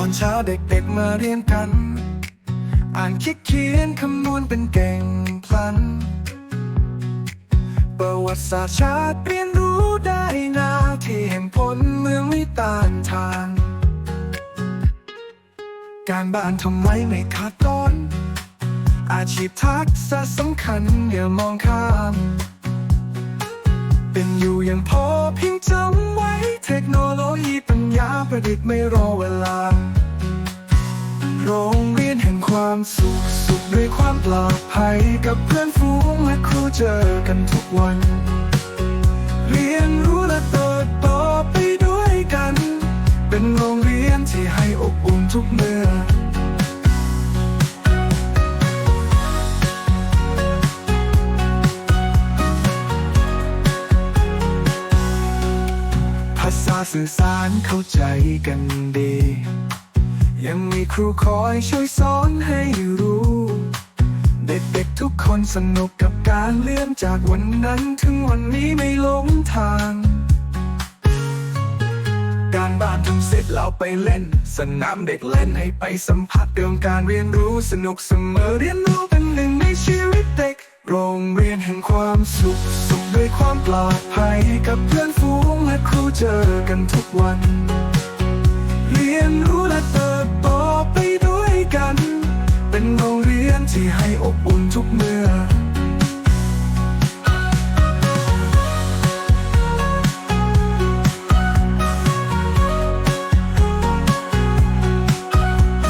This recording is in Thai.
อนเช้าเด็กๆมาเรียนกัน อ่านคิดเขียนคำนวณเป็นเก่งพลัน ประวัติศาสตร์ชาติเรียนรู้ได้นาที่เห็นผลเมืองไม่ต้านทาน การบ้านทำไมไม่ขาดตอน อาชีพทักษะสำคัญอย่ามองข้ามเป็นอยู่อย่างพอเพียงจำไว้ เทคโนโลยีปัญญาประดิษฐ์ไม่รอเวลา โรงเรียนแห่งความสุขสุขด้วยความปลอดภัยกับเพื่อนฝูงและครูเจอกันทุกวัน เรียนรู้และเติบโตไปด้วยกัน เป็นโรงเรียนที่ให้อบอุ่นทุกเมื่อภาษาสื่อสารเข้าใจกันดี ยังมีครูคอยช่วยสอนให้รู้ เด็กๆทุกคนสนุกกับการเลื่อนจากวันนั้นถึงวันนี้ไม่หลงทาง การบ้านทำเสร็จเราไปเล่น สนามเด็กเล่นให้ไปสัมผัสเรื่องการเรียนรู้สนุกเสมอเรียนรู้เป็นหนึ่งในชีวิตเด็ก โรงเรียนแห่งความสุขสุขด้วยความปลอดภัยกับเพื่อนฝูงและครูเจอกันทุกวัน ที่ให้อบอุ่นทุกเมื่อ